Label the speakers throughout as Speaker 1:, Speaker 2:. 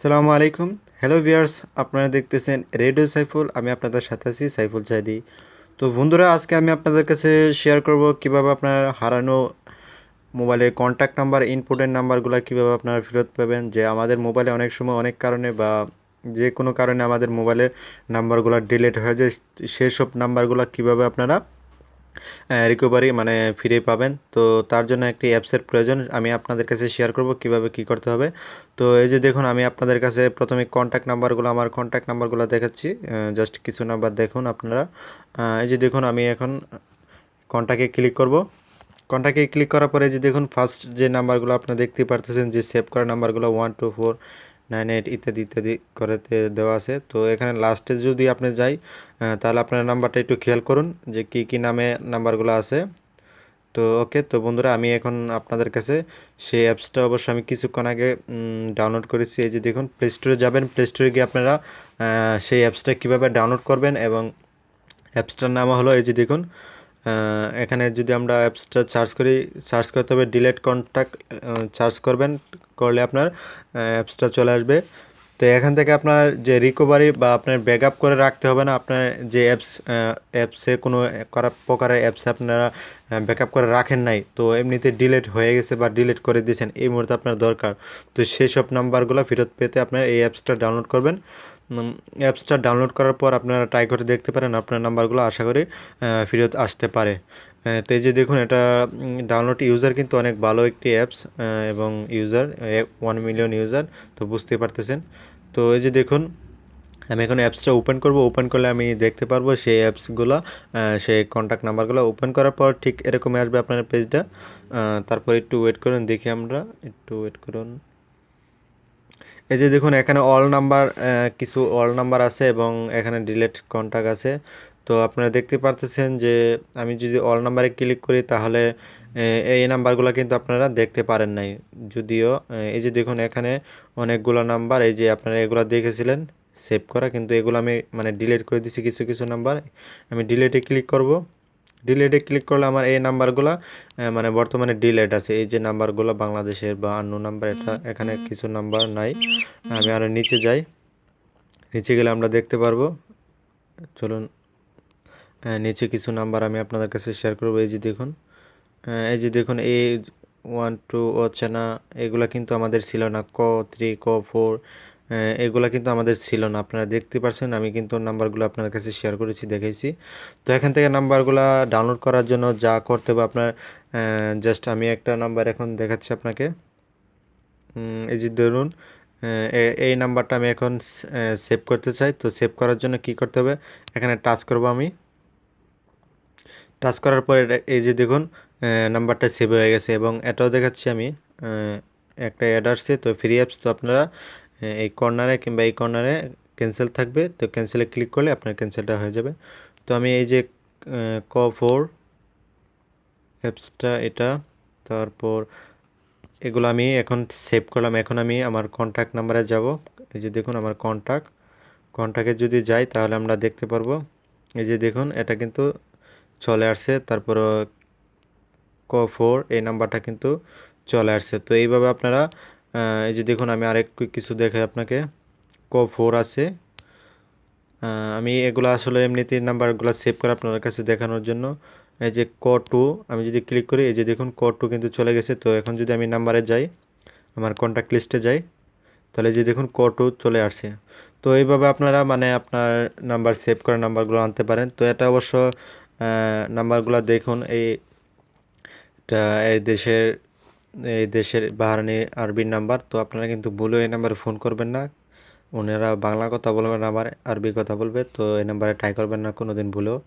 Speaker 1: সালামু আলাইকুম। Hello viewers আপনারা দেখতেছেন রেডিও সাইফুল আমি আপনাদের সাথে আছি সাইফুল চাইদি তো বন্ধুরা, আজকে আমি আপনাদের কাছে শেয়ার করব কীভাবে আপনার হারানো মোবাইলের কন্ট্যাক্ট নাম্বার ইনপুটের নাম্বারগুলো কীভাবে আপনারা ফেরত পাবেন। যে আমাদের মোবাইলে অনেক সময় অনেক কারণে বা যে কোনো কারণে আমাদের মোবাইলের নাম্বারগুলো ডিলিট হয়ে যায় সেসব নাম্বারগুলো কীভাবে আপনারা রিকভারি মানে ফিরে পাবেন। তো তার জন্য একটি অ্যাপসের প্রয়োজন, আমি আপনাদের কাছে শেয়ার করব কীভাবে কি করতে হবে। তো এই যে দেখুন, আমি আপনাদের কাছে প্রথমে কন্ট্যাক্ট নাম্বারগুলো আমার কন্ট্যাক্ট নাম্বারগুলো দেখাচ্ছি। জাস্ট কিছু নাম্বার দেখুন আপনারা। এই যে দেখুন, আমি এখন কন্ট্যাক্টে ক্লিক করব। কন্ট্যাক্টে ক্লিক করার পরে যে দেখুন ফার্স্ট যে নাম্বারগুলো আপনারা দেখতে পারতেছেন, যে সেভ করা নাম্বারগুলো one two four nine eight ইত্যাদি ইত্যাদি করেতে দেওয়া আছে। তো এখানে লাস্টে যদি আপনি যাই তাহলে আপনার নাম্বারটা একটু খেয়াল করুন যে কি কি নামে নাম্বারগুলো আছে। তো ওকে তো বন্ধুরা, আমি এখন আপনাদের কাছে সেই অ্যাপসটা অবশ্য আমি কিছুক্ষণ আগে ডাউনলোড করেছি। এই যে দেখুন প্লে স্টোরে যাবেন প্লে স্টোরে গিয়ে আপনারা সেই অ্যাপসটা কীভাবে ডাউনলোড করবেন এবং অ্যাপসটার নাম হলো এই যে দেখুন এখানে যদি আমরা অ্যাপসটা সার্চ করি সার্চ করতে হবে ডিলেট কন্ট্যাক্ট সার্চ করবেন করলে আপনার অ্যাপসটা চলে আসবে। তো এখান থেকে আপনার যে রিকভারি বা আপনার ব্যাক আপ করে রাখতে হবে না, আপনার যে অ্যাপস অ্যাপসে কোনো করা প্রকারের অ্যাপসে আপনারা ব্যাক আপ করে রাখেন নাই, তো এমনিতে ডিলেট হয়ে গেছে বা ডিলেট করে দিয়েছেন, এই মুহূর্তে আপনার দরকার। তো সেই সব নাম্বারগুলো ফেরত পেতে আপনার এই অ্যাপসটা ডাউনলোড করবেন। অ্যাপসটা ডাউনলোড করার পর আপনারা ট্রাই করে দেখতে পারেন, আপনার নাম্বারগুলো আশা করি ফেরত আসতে পারে। তো এই যে দেখুন, এটা ডাউনলোড ইউজার কিন্তু অনেক ভালো একটি অ্যাপস এবং ইউজার ওয়ান মিলিয়ন ইউজার তো বুঝতে পারতেছেন। তো এই যে দেখুন, আমি এখন অ্যাপসটা ওপেন করব ওপেন করলে আমি দেখতে পারব সেই অ্যাপসগুলো সেই কন্ট্যাক্ট নাম্বারগুলো ওপেন করার পর ঠিক এরকমই আসবে আপনার পেজটা তারপর একটু ওয়েট করুন, দেখি আমরা, একটু ওয়েট করুন। এই যে দেখুন, এখানে অল নাম্বার কিছু অল নাম্বার আছে এবং এখানে ডিলেট কন্ট্যাক্ট আছে। তো আপনারা দেখতে পারতেছেন যে আমি যদি অল নাম্বারে ক্লিক করি তাহলে এই নাম্বারগুলো কিন্তু আপনারা দেখতে পারেন নাই। যদিও এই যে দেখুন এখানে অনেকগুলো নাম্বার এই যে আপনারা এগুলো দেখেছিলেন সেভ করা কিন্তু এগুলো আমি মানে ডিলিট করে দিছি কিছু কিছু নাম্বার আমি ডিলেটে ক্লিক করব। ডিলেটে ক্লিক করলে আমার এই নাম্বারগুলো মানে বর্তমানে ডিলেট আছে। এই যে নাম্বারগুলো বাংলাদেশের বা অন্য নাম্বার এটা এখানে কিছু নাম্বার নাই। আমি আরও নিচে যাই। নিচে গেলে আমরা দেখতে পারব। চলুন। নিচে কিছু নাম্বার আমি আপনাদের কাছে শেয়ার করব। এই যে দেখুন এই যে দেখুন এই ওয়ান টু চেনা এগুলা কিন্তু আমাদের ছিল না। ক থ্রি ক ফোর এগুলা কিন্তু আমাদের ছিল না। আপনারা দেখতে পারছেন, আমি কিন্তু নাম্বারগুলো আপনার কাছে শেয়ার করেছি দেখেছি তো এখান থেকে নাম্বারগুলো ডাউনলোড করার জন্য যা করতে হবে আপনার জাস্ট আমি একটা নাম্বার এখন দেখাচ্ছি আপনাকে। এই যে ধরুন এই নাম্বারটা আমি এখন সেভ করতে চাই। তো সেভ করার জন্য কি করতে হবে? এখানে টাচ করব আমি। টাচ করার পরে এই যে দেখুন নাম্বারটা সেভ হয়ে গেছে এবং এটাও দেখাচ্ছি আমি একটা অ্যাড আসছে, তো ফ্রি অ্যাপস তো আপনারা এই কর্নারে কিংবা এই কর্নারে ক্যান্সেল থাকবে, তো ক্যান্সেলে ক্লিক করলে আপনার ক্যান্সেলটা হয়ে যাবে। তো আমি এই যে ক ফোর অ্যাপসটা এটা, তারপর এগুলো আমি এখন সেভ করলাম, এখন আমি আমার কন্ট্যাক্ট নাম্বারে যাব, এই যে দেখুন আমার কন্ট্যাক্ট কন্ট্যাক্টে যদি যাই তাহলে আমরা দেখতে পারব, এই যে দেখুন, এটা কিন্তু চলে আসছে তারপর ক ফোর এই নাম্বারটা কিন্তু চলে আসছে। তো এইভাবে আপনারা এই যে দেখুন, আমি আরেক কিছু দেখে আপনাকে। ক ফোর আছে। আমি এগুলো আসলে এমনিতে নাম্বারগুলো সেভ করে আপনার কাছে দেখানোর জন্য। এই যে ক টু আমি যদি ক্লিক করি, এই যে দেখুন, ক টু কিন্তু চলে গেছে। তো এখন যদি আমি নাম্বারে যাই, আমার কন্ট্যাক্ট লিস্টে যাই, তাহলে যে দেখুন, ক টু চলে আসছে। তো এইভাবে আপনারা মানে আপনার নাম্বার সেভ করা নাম্বারগুলো আনতে পারেন। তো এটা অবশ্য নাম্বারগুলো দেখুন। এই এই দেশের এই দেশের বাহারানি আরবির নাম্বার। তো আপনারা কিন্তু ভুলেও এই নাম্বারে ফোন করবেন না। ওনারা বাংলা কথা বলবেন, আবার আরবি কথা বলবে। তো এই নাম্বারে ট্রাই করবেন না কোনো দিন ভুলেও।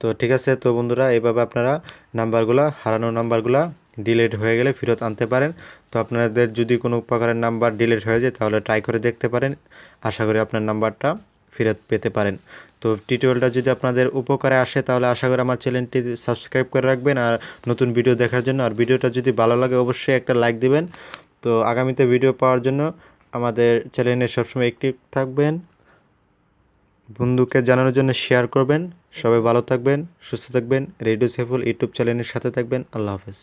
Speaker 1: তো ঠিক আছে, তো বন্ধুরা, এইভাবে আপনারা নাম্বারগুলো, হারানো নাম্বারগুলো ডিলেট হয়ে গেলে ফেরত আনতে পারেন। তো আপনাদের যদি কোনো প্রকারের নাম্বার ডিলেট হয়ে যায়, তাহলে ট্রাই করে দেখতে পারেন। আশা করি আপনার নাম্বারটা ফেরত পেতে পারেন। তো টিউটোরিয়ালটা যদি আপনাদের উপকারে আসে, তাহলে আশা করি আমার চ্যানেলটি সাবস্ক্রাইব করে রাখবেন আর নতুন ভিডিও দেখার জন্য। আর ভিডিওটা যদি ভালো লাগে, অবশ্যই একটা লাইক দিবেন। তো আগামীতে ভিডিও পাওয়ার জন্য আমাদের চ্যানেলে সবসময় অ্যাক্টিভ থাকবেন। বন্ধুকে জানানোর জন্য শেয়ার করবেন। সবাই ভালো থাকবেন, সুস্থ থাকবেন। রেডিও সেফুল ইউটিউব চ্যানেলের সাথে থাকবেন। আল্লাহ হাফেজ।